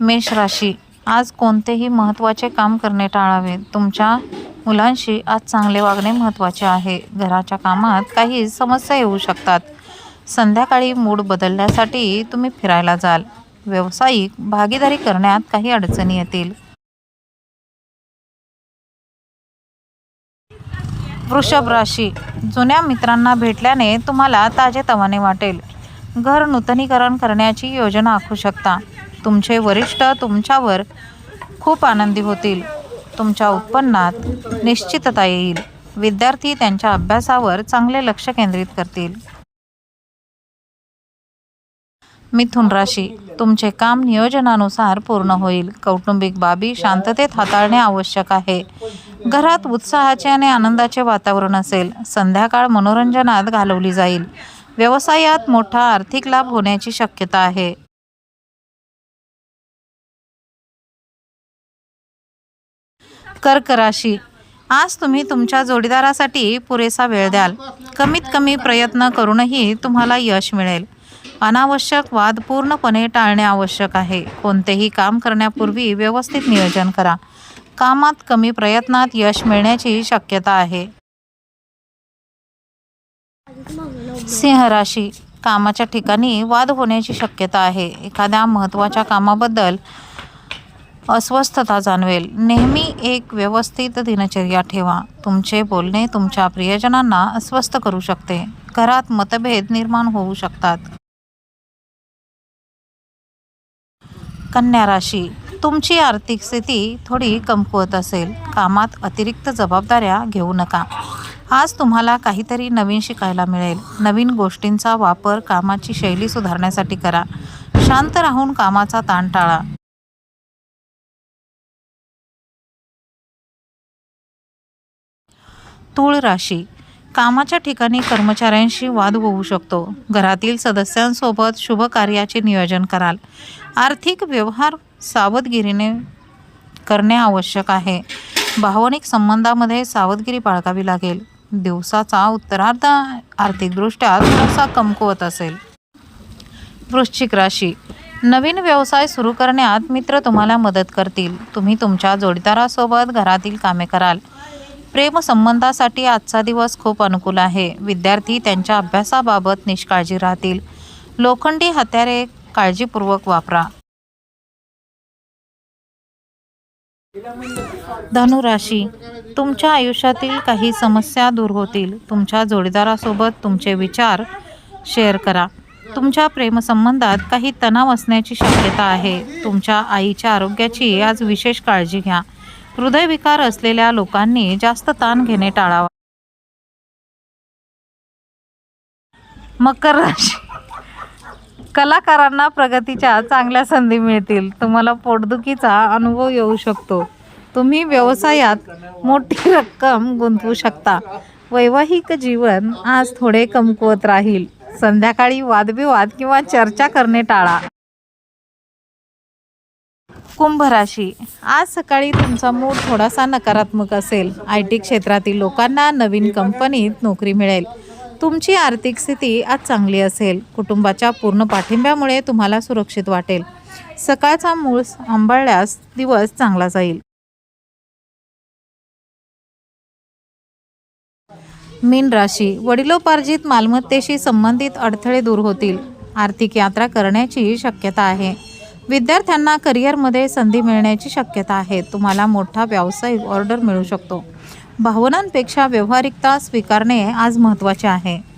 मेष राशी. आज कोणतेही महत्त्वाचे काम करणे टाळावे. तुमच्या मुलांशी आज चांगले वागणे महत्त्वाचे आहे. घराच्या कामात काही समस्या येऊ शकतात. संध्याकाळी मूड बदलण्यासाठी तुम्ही फिरायला जाल. व्यावसायिक भागीदारी करण्यात काही अडचणी येतील. वृषभ राशी. जुन्या मित्रांना भेटल्याने तुम्हाला ताजेतवाने वाटेल. घर नूतनीकरण करण्याची योजना आखू शकता. तुमचे वरिष्ठ तुमच्यावर खूप आनंदी होतील. तुमच्या उत्पन्नात निश्चितता येईल. विद्यार्थी त्यांच्या अभ्यासावर चांगले लक्ष केंद्रित करतील. मिथुन राशी तुमचे काम नियोजनानुसार पूर्ण होईल. कौटुंबिक बाबी शांततेत हाताळणे आवश्यक आहे. घरात उत्साहाचे आणि आनंदाचे वातावरण असेल. संध्याकाळ मनोरंजनात घालवली जाईल. व्यवसायात मोठा आर्थिक लाभ होण्याची शक्यता आहे. कर्क राशी आज तुम्ही तुमच्या जोडीदारासाठी पुरेसा वेळ द्याल. कमीत कमी प्रयत्न करूनही तुम्हाला यश मिळेल. अनावश्यक वाद पूर्णपणे टाळणे आवश्यक आहे. कोणतेही काम करण्यापूर्वी व्यवस्थित नियोजन करा. कामात कमी प्रयत्नात यश मिळण्याची शक्यता आहे. सिंह राशी. कामाच्या ठिकाणी वाद होण्याची शक्यता आहे. एखाद्या महत्त्वाच्या कामाबद्दल अस्वस्थता जाणवेल. नेहमी एक व्यवस्थित दिनचर्या ठेवा. तुमचे बोलणे तुमच्या प्रियजनांना अस्वस्थ करू शकते. घरात मतभेद निर्माण होऊ शकतात. कन्या राशी. तुमची आर्थिक स्थिती थोडी कमकुवत असेल. कामात अतिरिक्त जबाबदाऱ्या घेऊ नका. आज तुम्हाला काहीतरी नवीन शिकायला मिळेल. नवीन गोष्टींचा वापर कामाची शैली सुधारण्यासाठी करा. शांत राहून कामाचा ताण टाळा. तूळ राशी. कामाच्या ठिकाणी कर्मचाऱ्यांशी वाद होऊ शकतो. घरातील सदस्यांसोबत शुभ कार्याचे नियोजन कराल. आर्थिक व्यवहार सावधगिरीने करणे आवश्यक आहे. भावनिक संबंधामध्ये सावधगिरी बाळगावी लागेल. दिवसाचा उत्तरार्ध आर्थिकदृष्ट्या थोडासा कमकुवत असेल. वृश्चिक राशी. नवीन व्यवसाय सुरू करण्यात मित्र तुम्हाला मदत करतील. तुम्ही तुमच्या जोडीदारासोबत घरातील कामे कराल. प्रेमसंबंधासाठी आजचा दिवस खूप अनुकूल आहे. विद्यार्थी त्यांच्या अभ्यासाबाबत निष्काळजी राहतील. लोखंडी हत्यारे काळजीपूर्वक वापरा. धनुराशी तुमच्या आयुष्यातील काही समस्या दूर होतील. तुमच्या जोडीदारासोबत तुमचे विचार शेअर करा. तुमच्या प्रेमसंबंधात काही तणाव असण्याची शक्यता आहे. तुमच्या आईच्या आरोग्याची आज विशेष काळजी घ्या. हृदयविकार असलेल्या लोकांनी जास्त ताण घेणे टाळावा. मकर राशी. कलाकारांना प्रगतीच्या चांगल्या संधी मिळतील. तुम्हाला पोटदुखीचा अनुभव येऊ शकतो. तुम्ही व्यवसायात मोठी रक्कम गुंतवू शकता. वैवाहिक जीवन आज थोडे कमकुवत राहील. संध्याकाळी वादविवाद किंवा चर्चा करणे टाळा. कुंभ राशी आज सकाळी तुमचा मूड थोडासा नकारात्मक असेल. आय टी क्षेत्रातील लोकांना नवीन कंपनीत नोकरी मिळेल. तुमची आर्थिक स्थिती आज चांगली असेल. कुटुंबाच्या पूर्ण पाठिंब्यामुळे तुम्हाला सुरक्षित वाटेल. सकाळचा मूळ सांभाळल्यास दिवस चांगला जाईल. मीन राशी. वडिलोपार्जित मालमत्तेशी संबंधित अडथळे दूर होतील. आर्थिक यात्रा करण्याची शक्यता आहे. विद्यार्थ्यांना करिअरमध्ये संधी मिळण्याची शक्यता आहे. तुम्हाला मोठा व्यावसायिक ऑर्डर मिळू शकतो. भावनांपेक्षा व्यावहारिकता स्वीकारणे आज महत्त्वाचे आहे.